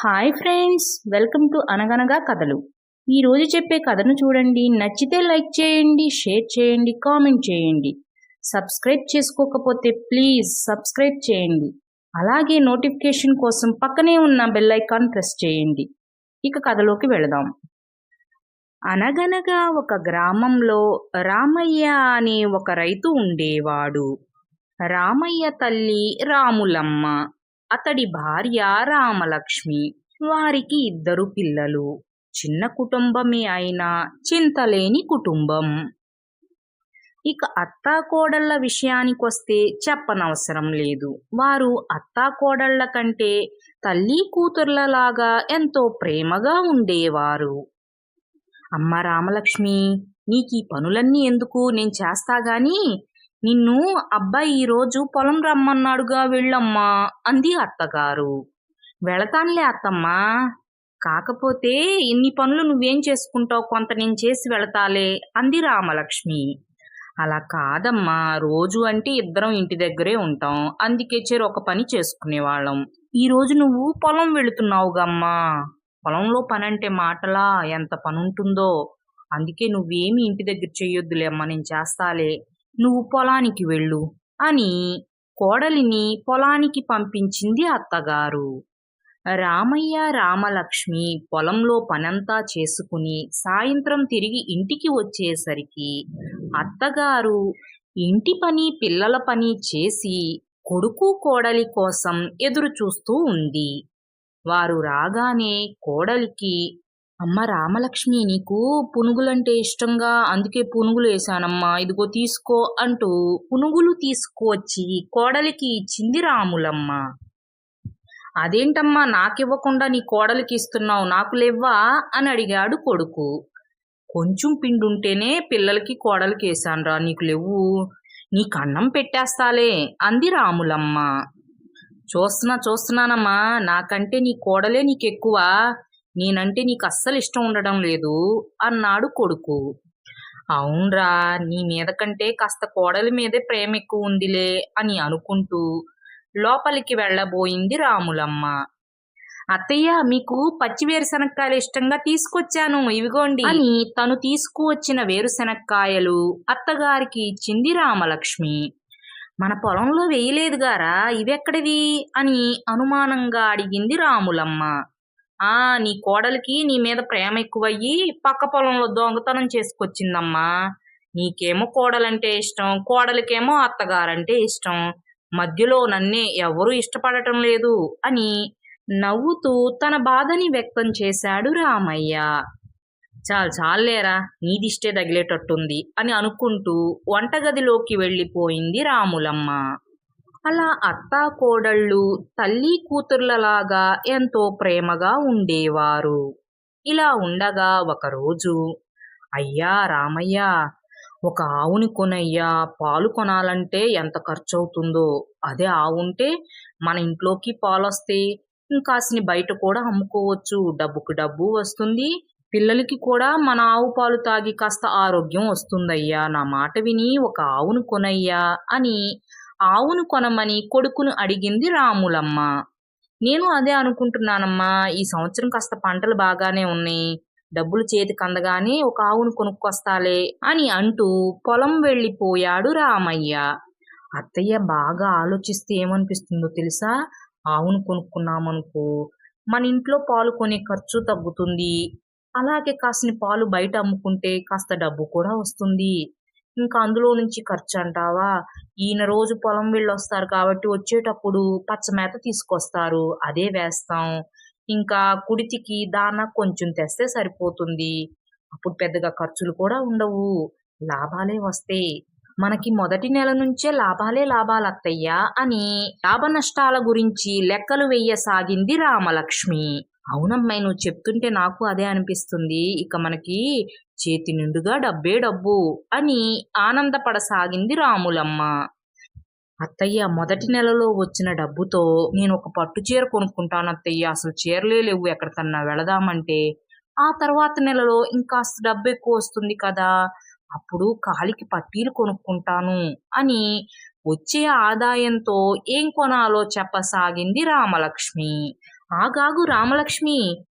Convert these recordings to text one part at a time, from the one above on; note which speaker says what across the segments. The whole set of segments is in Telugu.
Speaker 1: హాయ్ ఫ్రెండ్స్ వెల్కమ్ టు అనగనగా కథలు ఈరోజు చెప్పే కథను చూడండి. నచ్చితే లైక్ చేయండి షేర్ చేయండి కామెంట్ చేయండి. సబ్స్క్రైబ్ చేసుకోకపోతే ప్లీజ్ సబ్స్క్రైబ్ చేయండి. అలాగే నోటిఫికేషన్ కోసం పక్కనే ఉన్న బెల్ ఐకాన్ ప్రెస్ చేయండి. ఇక కథలోకి వెళదాం. అనగనగా ఒక గ్రామంలో రామయ్య అనే ఒక రైతు ఉండేవాడు. రామయ్య తల్లి రాములమ్మ. అతడి భార్య రామలక్ష్మి వారికి ఇద్దరు పిల్లలు. చిన్న కుటుంబమే అయినా చింతలేని కుటుంబం. ఇక అత్తాకోడళ్ళ విషయానికొస్తే చెప్పనవసరం లేదు. వారు అత్తాకోడళ్ళ కంటే తల్లి కూతుర్లలాగా ఎంతో ప్రేమగా ఉండేవారు. అమ్మ రామలక్ష్మి నీకు ఈ పనులన్నీ ఎందుకు? నేను చేస్తా గాని నిన్ను అబ్బాయి ఈరోజు పొలం రమ్మన్నాడుగా వెళ్ళమ్మా అంది అత్తగారు. వెళతానులే అత్తమ్మా. కాకపోతే ఇన్ని పనులు నువ్వేం చేసుకుంటావు? కొంత నేను చేసి వెళతాలే అంది రామలక్ష్మి. అలా కాదమ్మా రోజు అంటే ఇద్దరం ఇంటి దగ్గరే ఉంటాం. అందుకే చేరు ఒక పని చేసుకునేవాళ్ళం. ఈ రోజు నువ్వు పొలం వెళుతున్నావుగమ్మా. పొలంలో పని అంటే మాటలా ఎంత పని ఉంటుందో అందుకే నువ్వేమి ఇంటి దగ్గర చేయొద్దులే అమ్మా నేను చేస్తాలే నువ్వు పొలానికి వెళ్ళు అని కోడలిని పొలానికి పంపించింది అత్తగారు. రామయ్య రామలక్ష్మి పొలంలో పనంతా చేసుకుని సాయంత్రం తిరిగి ఇంటికి వచ్చేసరికి అత్తగారు ఇంటి పని పిల్లల పని చేసి కొడుకు కోడలి కోసం ఎదురు చూస్తూ ఉంది. వారు రాగానే కోడలికి అమ్మ రామలక్ష్మి నీకు పునుగులంటే ఇష్టంగా అందుకే పునుగులు వేశానమ్మా. ఇదిగో తీసుకో అంటూ పునుగులు తీసుకువచ్చి కోడలికి ఇచ్చింది రాములమ్మ. అదేంటమ్మా నాకివ్వకుండా నీ కోడలికి ఇస్తున్నావు? నాకు లేవ్వా? అని అడిగాడు కొడుకు. కొంచెం పిండి ఉంటేనే పిల్లలకి కోడలికి వేశానురా నీకు లేవు నీకు అన్నం పెట్టేస్తాలే అంది రాములమ్మ. చూస్తున్నా చూస్తున్నానమ్మా. నాకంటే నీ కోడలే నీకెక్కువ. నేనంటే నీకు అస్సలు ఇష్టం ఉండడం లేదు అన్నాడు కొడుకు. అవునరా నీ మీద కంటే కాస్త కోడలి మీదే ప్రేమ ఎక్కువ ఉందిలే అని అనుకుంటూ లోపలికి వెళ్ళబోయింది రాములమ్మ. అత్తయ్య మీకు పచ్చి వేరుశనక్కాయలు ఇష్టంగా తీసుకొచ్చాను ఇవిగోండి అని తను తీసుకువచ్చిన వేరుశనక్కాయలు అత్తగారికి ఇచ్చింది రామలక్ష్మి. మన పొలంలో వేయలేదు గారా ఇవెక్కడివి అని అనుమానంగా అడిగింది రాములమ్మ. ఆ నీ కోడలికి నీ మీద ప్రేమ ఎక్కువయ్యి పక్క పొలంలో దొంగతనం చేసుకొచ్చిందమ్మా. నీకేమో కోడలంటే ఇష్టం కోడలికేమో అత్తగారంటే ఇష్టం. మధ్యలో నన్నే ఎవరూ ఇష్టపడటం లేదు అని నవ్వుతూ తన బాధని వ్యక్తం చేశాడు రామయ్య. చాలు చాలేరా నీదిష్టే తగిలేటట్టుంది అని అనుకుంటూ వంటగదిలోకి వెళ్ళిపోయింది రాములమ్మ. అలా అత్తా కోడళ్ళు తల్లి కూతుర్లలాగా ఎంతో ప్రేమగా ఉండేవారు. ఇలా ఉండగా ఒకరోజు అయ్యా రామయ్య ఒక ఆవుని కొనయ్యా పాలు కొనాలంటే ఎంత ఖర్చు అవుతుందో అదే ఆవుంటే మన ఇంట్లోకి పాలు వస్తే ఇంకాసిని బయట కూడా అమ్ముకోవచ్చు. డబ్బుకు డబ్బు వస్తుంది. పిల్లలకి కూడా మన ఆవు పాలు తాగి కాస్త ఆరోగ్యం వస్తుందయ్యా. నా మాట విని ఒక ఆవును కొనయ్యా అని ఆవును కొనమని కొడుకును అడిగింది రాములమ్మ. నేను అదే అనుకుంటున్నానమ్మా ఈ సంవత్సరం కాస్త పంటలు బాగానే ఉన్నాయి డబ్బులు చేతికి అందగానే ఒక ఆవును కొనుక్కొస్తాలే అని అంటూ పొలం వెళ్ళిపోయాడు రామయ్య. అత్తయ్య బాగా ఆలోచిస్తే ఏమనిపిస్తుందో తెలుసా? ఆవును కొనుక్కున్నామనుకో మన ఇంట్లో పాలు కొనే ఖర్చు తగ్గుతుంది. అలాగే కాసిన పాలు బయట అమ్ముకుంటే కాస్త డబ్బు కూడా వస్తుంది. ఇంకా అందులో నుంచి ఖర్చు అంటావా ఈయన రోజు పొలం వెళ్ళొస్తారు కాబట్టి వచ్చేటప్పుడు పచ్చమేత తీసుకొస్తారు అదే వేస్తాం. ఇంకా కుడితికి దానా కొంచెం తెస్తే సరిపోతుంది. అప్పుడు పెద్దగా ఖర్చులు కూడా ఉండవు. లాభాలే వస్తాయి. మనకి మొదటి నెల నుంచే లాభాలే లాభాలత్తయ్యా అని లాభ నష్టాల గురించి లెక్కలు వెయ్యసాగింది రామలక్ష్మి. అవునమ్మాయి నువ్వు చెప్తుంటే నాకు అదే అనిపిస్తుంది. ఇక మనకి చేతి నిండుగా డబ్బే డబ్బు అని ఆనందపడసాగింది రాములమ్మ. అత్తయ్య మొదటి నెలలో వచ్చిన డబ్బుతో నేను ఒక పట్టు చీర కొనుక్కుంటాను అత్తయ్య. అసలు చీరలే లేవు ఎక్కడికన్నా వెళదామంటే. ఆ తర్వాత నెలలో ఇంకాస్త డబ్బు ఎక్కువ వస్తుంది కదా. అప్పుడు కాలికి పట్టీలు కొనుక్కుంటాను అని వచ్చే ఆదాయంతో ఏం కొనాలో చెప్పసాగింది రామలక్ష్మి. ఆగాగు రామలక్ష్మి.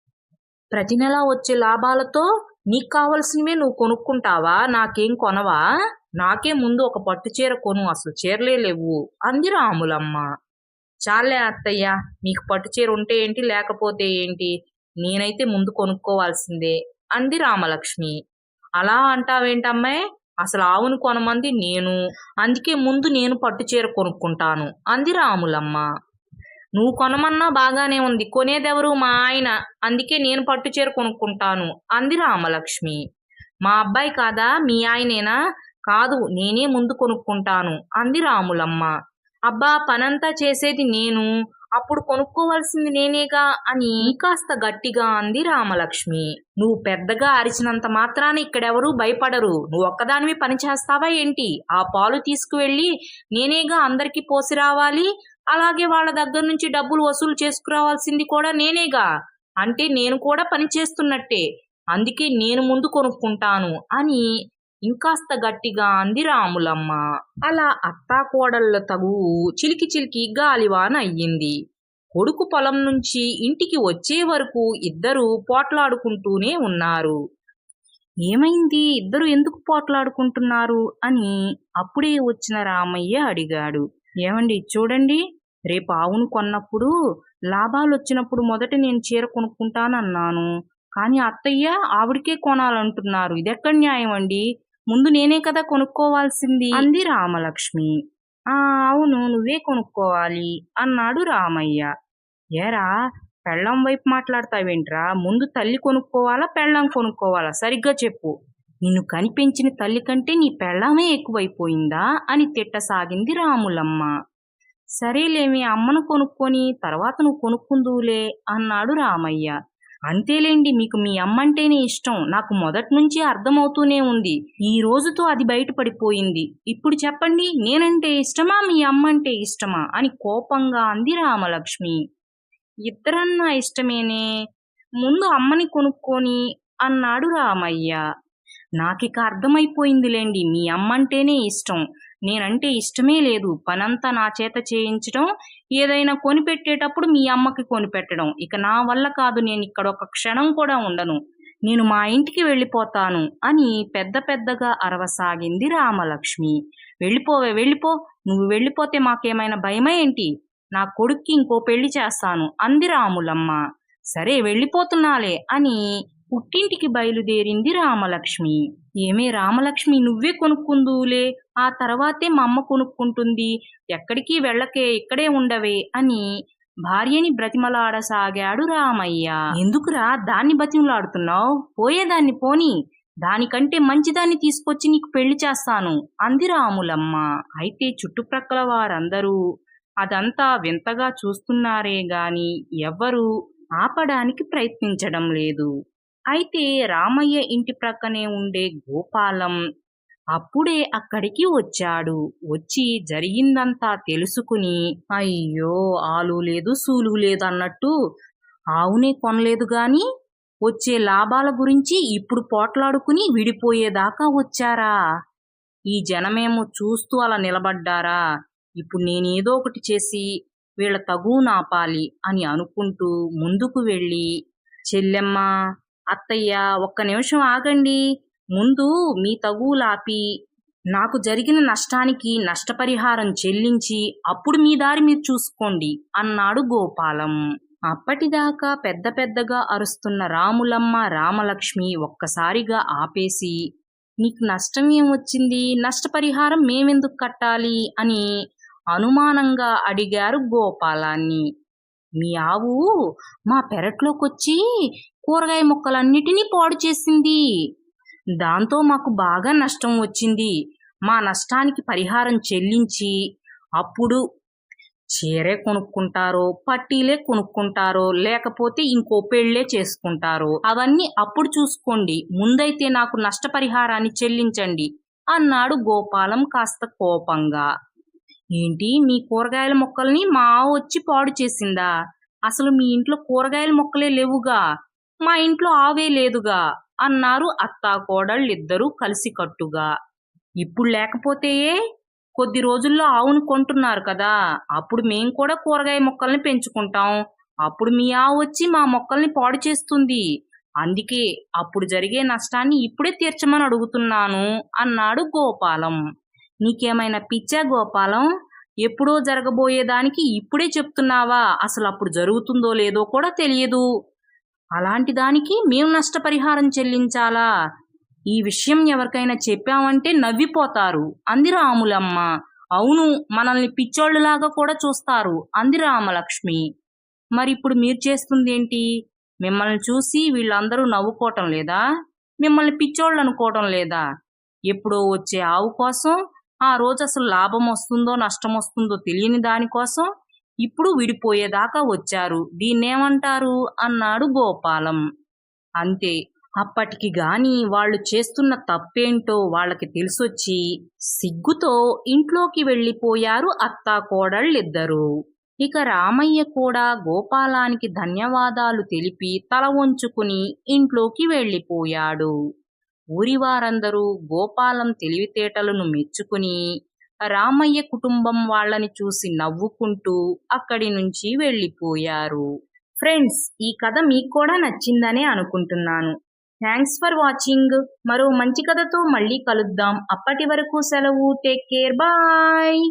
Speaker 1: ప్రతి నెలా వచ్చే లాభాలతో నీకు కావలసినవే నువ్వు కొనుక్కుంటావా? నాకేం కొనవా? నాకే ముందు ఒక పట్టు చీర కొను అసలు చీరలే లేవు. అంది రాములమ్మ. చాలే అత్తయ్య నీకు పట్టు చీర ఉంటే ఏంటి లేకపోతే ఏంటి? నేనైతే ముందు కొనుక్కోవాల్సిందే అంది రామలక్ష్మి. అలా అంటావేంటమ్మాయి? అసలు ఆవును కొనమంది నేను. అందుకే ముందు నేను పట్టు చీర కొనుక్కుంటాను అంది రాములమ్మ. నువ్వు కొనమన్నా బాగానే ఉంది. కొనేదెవరు? మా ఆయన. అందుకే నేను పట్టు చీర కొనుక్కుంటాను. అంది రామలక్ష్మి. మా అబ్బాయి కాదా? మీ ఆయనేనా? కాదు నేనే ముందు కొనుక్కుంటాను. అంది రాములమ్మ. అబ్బా పనంతా చేసేది నేను. అప్పుడు కొనుక్కోవాల్సింది నేనేగా? అని కాస్త గట్టిగా అంది రామలక్ష్మి. నువ్వు పెద్దగా అరిచినంత మాత్రాన ఇక్కడెవరూ భయపడరు. నువ్వు ఒక్కదానివి పని చేస్తావా ఏంటి? ఆ పాలు తీసుకువెళ్ళి నేనేగా అందరికీ పోసి రావాలి? అలాగే వాళ్ళ దగ్గర నుంచి డబ్బులు వసూలు చేసుకురావాల్సింది కూడా నేనేగా. అంటే నేను కూడా పని చేస్తున్నట్టే. అందుకే నేను ముందు కొనుక్కుంటాను అని ఇంకాస్త గట్టిగా అంది రాములమ్మ. అలా అత్తా కోడళ్ళ తగు చిలికి చిలికి గాలివాన అయ్యింది. కొడుకు పొలం నుంచి ఇంటికి వచ్చే వరకు ఇద్దరూ పోట్లాడుకుంటూనే ఉన్నారు. ఏమైంది? ఇద్దరు ఎందుకు పోట్లాడుకుంటున్నారు? అని అప్పుడే వచ్చిన రామయ్య అడిగాడు. ఏమండి చూడండి. రేపు ఆవును కొన్నప్పుడు లాభాలు వచ్చినప్పుడు మొదట నేను చీర కొనుక్కుంటానన్నాను. కానీ అత్తయ్య ఆవిడకే కొనాలంటున్నారు. ఇదెక్కడ న్యాయం అండి ముందు నేనే కదా కొనుక్కోవాల్సింది? అంది రామలక్ష్మి. ఆ అవును నువ్వే కొనుక్కోవాలి అన్నాడు రామయ్య. ఏరా పెళ్ళం వైపు మాట్లాడతావేంట్రా? ముందు తల్లి కొనుక్కోవాలా పెళ్ళం కొనుక్కోవాలా? సరిగ్గా చెప్పు. నిన్ను కనిపించిన తల్లి కంటే నీ పెళ్ళమే ఎక్కువైపోయిందా? అని తిట్టసాగింది రాములమ్మ. సరేలేమి అమ్మను కొనుక్కొని తర్వాత నువ్వు కొనుక్కుందువులే అన్నాడు రామయ్య. అంతేలేండి మీకు మీ అమ్మంటేనే ఇష్టం. నాకు మొదటి నుంచి అర్థమవుతూనే ఉంది. ఈ రోజుతో అది బయటపడిపోయింది. ఇప్పుడు చెప్పండి నేనంటే ఇష్టమా మీ అమ్మంటే ఇష్టమా అని కోపంగా అంది రామలక్ష్మి. ఇద్దరన్నా ఇష్టమేనే? ముందు అమ్మని కొనుక్కొని అన్నాడు రామయ్య. నాకిక అర్థమైపోయిందిలేండి మీ అమ్మంటేనే ఇష్టం. నేనంటే ఇష్టమే లేదు. పనంతా నా చేత చేయించడం ఏదైనా కొనిపెట్టేటప్పుడు మీ అమ్మకి కొనిపెట్టడం. ఇక నా వల్ల కాదు నేను ఇక్కడ ఒక క్షణం కూడా ఉండను. నేను మా ఇంటికి వెళ్ళిపోతాను అని పెద్ద పెద్దగా అరవసాగింది రామలక్ష్మి. వెళ్ళిపోవే వెళ్ళిపో నువ్వు వెళ్ళిపోతే మాకేమైనా భయమా ఏంటి? నా కొడుక్కి ఇంకో పెళ్ళి చేస్తాను అంది రాములమ్మ. సరే వెళ్ళిపోతున్నాలే అని పుట్టింటికి బయలుదేరింది రామలక్ష్మి. ఏమే రామలక్ష్మి నువ్వే కొనుక్కుందులే ఆ తర్వాతే మా అమ్మ కొనుక్కుంటుంది. ఎక్కడికి వెళ్ళకే ఇక్కడే ఉండవే అని భార్యని బ్రతిమలాడసాగాడు రామయ్య. ఎందుకురా దాన్ని బతిమలాడుతున్నావు పోయేదాన్ని పోని. దానికంటే మంచిదాన్ని తీసుకొచ్చి నీకు పెళ్ళి చేస్తాను అంది రాములమ్మ. అయితే చుట్టుప్రక్కల వారందరూ అదంతా వింతగా చూస్తున్నారే గాని ఎవ్వరూ ఆపడానికి ప్రయత్నించడం లేదు. అయితే రామయ్య ఇంటి ప్రక్కనే ఉండే గోపాలం అప్పుడే అక్కడికి వచ్చాడు. వచ్చి జరిగిందంతా తెలుసుకుని అయ్యో ఆలు లేదు సూలు లేదు అన్నట్టు ఆవునే కొనలేదు గాని వచ్చే లాభాల గురించి ఇప్పుడు పోట్లాడుకుని విడిపోయేదాకా వచ్చారా? ఈ జనమేమో చూస్తూ అలా నిలబడ్డారా? ఇప్పుడు నేనేదో ఒకటి చేసి వీళ్ళ తగు నాపాలి అని అనుకుంటూ ముందుకు వెళ్ళి చెల్లెమ్మ అత్తయ్య ఒక్క నిమిషం ఆగండి. ముందు మీ తగులాపి నాకు జరిగిన నష్టానికి నష్టపరిహారం చెల్లించి అప్పుడు మీ దారి మీరు చూసుకోండి అన్నాడు గోపాలం. అప్పటిదాకా పెద్ద పెద్దగా అరుస్తున్న రాములమ్మ రామలక్ష్మి ఒక్కసారిగా ఆపేసి నీకు నష్టం ఏమొచ్చింది నష్టపరిహారం మేమెందుకు కట్టాలి? అని అనుమానంగా అడిగారు గోపాలాన్ని. మీ ఆవు మా పెరట్లోకొచ్చి కూరగాయ మొక్కలన్నిటినీ పాడు చేసింది. దాంతో మాకు బాగా నష్టం వచ్చింది. మా నష్టానికి పరిహారం చెల్లించి అప్పుడు చీరే కొనుక్కుంటారో పట్టీలే కొనుక్కుంటారో లేకపోతే ఇంకో పెళ్ళే చేసుకుంటారో అవన్నీ అప్పుడు చూసుకోండి. ముందైతే నాకు నష్టపరిహారాన్ని చెల్లించండి. అన్నాడు గోపాలం కాస్త కోపంగా. ఏంటి? మీ కూరగాయల మొక్కల్ని మా ఆవు వచ్చి పాడు చేసిందా? అసలు మీ ఇంట్లో కూరగాయల మొక్కలే లేవుగా? మా ఇంట్లో ఆవే లేదుగా? అన్నారు అత్తా కోడళ్ళిద్దరూ కలిసికట్టుగా. ఇప్పుడు లేకపోతే కొద్ది రోజుల్లో ఆవును కొంటున్నారు కదా? అప్పుడు మేం కూడా కూరగాయ మొక్కల్ని పెంచుకుంటాం. అప్పుడు మీ ఆవు వచ్చి మా మొక్కల్ని పాడు చేస్తుంది. అందుకే అప్పుడు జరిగే నష్టాన్ని ఇప్పుడే తీర్చమని అడుగుతున్నాను అన్నాడు గోపాలం. నీకేమైనా పిచ్చా గోపాలం? ఎప్పుడో జరగబోయేదానికి ఇప్పుడే చెప్తున్నావా? అసలు అప్పుడు జరుగుతుందో లేదో కూడా తెలియదు. అలాంటి దానికి మేము నష్టపరిహారం చెల్లించాలా? ఈ విషయం ఎవరికైనా చెప్పామంటే నవ్విపోతారు. అంది రాములమ్మ. అవును మనల్ని పిచ్చోళ్ళలాగా కూడా చూస్తారు. అంది రామలక్ష్మి. మరి ఇప్పుడు మీరు చేస్తుంది ఏంటి మిమ్మల్ని చూసి వీళ్ళందరూ నవ్వుకోవటం లేదా? మిమ్మల్ని పిచ్చోళ్ళు అనుకోవటం లేదా? ఎప్పుడో వచ్చే ఆవు కోసం ఆ రోజు అసలు లాభం వస్తుందో నష్టం వస్తుందో తెలియని దానికోసం ఇప్పుడు విడిపోయేదాకా వచ్చారు. దీన్నేమంటారు? అన్నాడు గోపాలం. అంతే. అప్పటికి గాని వాళ్ళు చేస్తున్న తప్పేంటో వాళ్ళకి తెలిసొచ్చి సిగ్గుతో ఇంట్లోకి వెళ్ళిపోయారు అత్తా కోడళ్ళిద్దరూ ఇక రామయ్య కూడా గోపాలానికి ధన్యవాదాలు తెలిపి తల వంచుకుని ఇంట్లోకి వెళ్ళిపోయాడు. ఊరి వారందరూ గోపాలం తెలివితేటలను మెచ్చుకుని రామయ్య కుటుంబం వాళ్ళని చూసి నవ్వుకుంటూ అక్కడి నుంచి వెళ్ళిపోయారు. ఫ్రెండ్స్ ఈ కథ మీకు కూడా నచ్చిందనే అనుకుంటున్నాను. Thanks for watching. మరో మంచి కథతో మళ్ళీ కలుద్దాం. అప్పటి వరకు సెలవు. Take care. బాయ్.